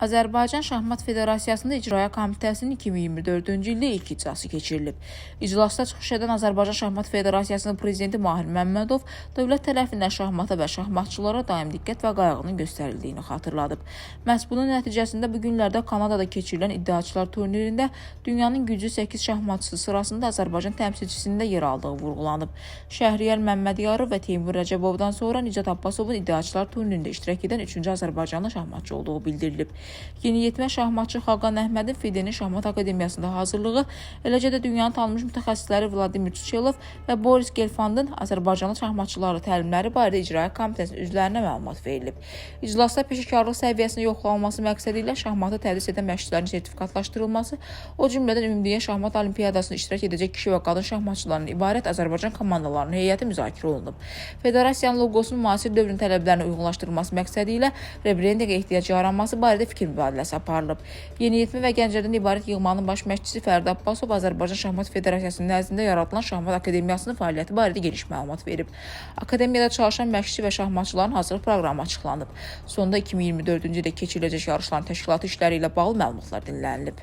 Azərbaycan Şahmat Federasiyasında İcraya Komitəsinin 2024-cü ildə ilk icrası keçirilib. İclasda çıxış edən Azərbaycan Şahmat Federasiyasının prezidenti Mahir Məmmədov dövlət tərəfindən şahmata və şahmatçılara daim diqqət və qayğının göstərildiyini xatırladıb. Məhz bunun nəticəsində bu günlərdə Kanadada keçirilən iddiaçılar turnirində dünyanın güclü 8 şahmatçısı sırasında Azərbaycan təmsilçisində yer aldığı vurğulanıb. Şəhriyar Məmmədiyarov və Teymur Rəcəbovdan sonra Nicat Abbasovun iddiaçılar turnirində iştirak edən 3-cü Azərbaycanlı şahmatçı olduğu bildirilib. Yeniyetmə şahmatçı Xaqan Əhmədin FİDE-nin Şahmat Akademiyasında hazırlığı, eləcə də dünyanın tanınmış mütəxəssisləri Vladimir Çuçelov və Boris Gelfandın Azərbaycanlı şahmatçıları təlimləri barədə İcraya Komitəsinin üzvlərinə məlumat verilib. İclasda peşəkarlıq səviyyəsinin yoxlanılması məqsədi ilə şahmatı tədris edən məşqçilərin sertifikatlaşdırılması, o cümlədən Ümumdünya Şahmat Olimpiyadasında iştirak edəcək kişi və qadın şahmatçılarından ibarət Azərbaycan komandalarının heyəti müzakirə olunub. Federasiyanın loqosunun müasir dövrün tələblərinə uyğunlaşdırılması məqsədi ilə rebrendinqə ehtiyac yaranması barədə fikir mübadiləsi aparılıb. Yeniyetmə və gənclərdən ibarət yığmanın baş məşqçisi Fərdi Abbasov Azərbaycan Şahmat Federasiyasının nəzdində yaradılan Şahmat Akademiyasının fəaliyyəti barədə geniş məlumat verib. Akademiyada çalışan məşqçi və şahmatçıların hazırlıq proqramı açıqlanıb. Sonda 2024-cü ildə keçiriləcək yarışların təşkilatı işləri ilə bağlı məlumatlar dinlənilib.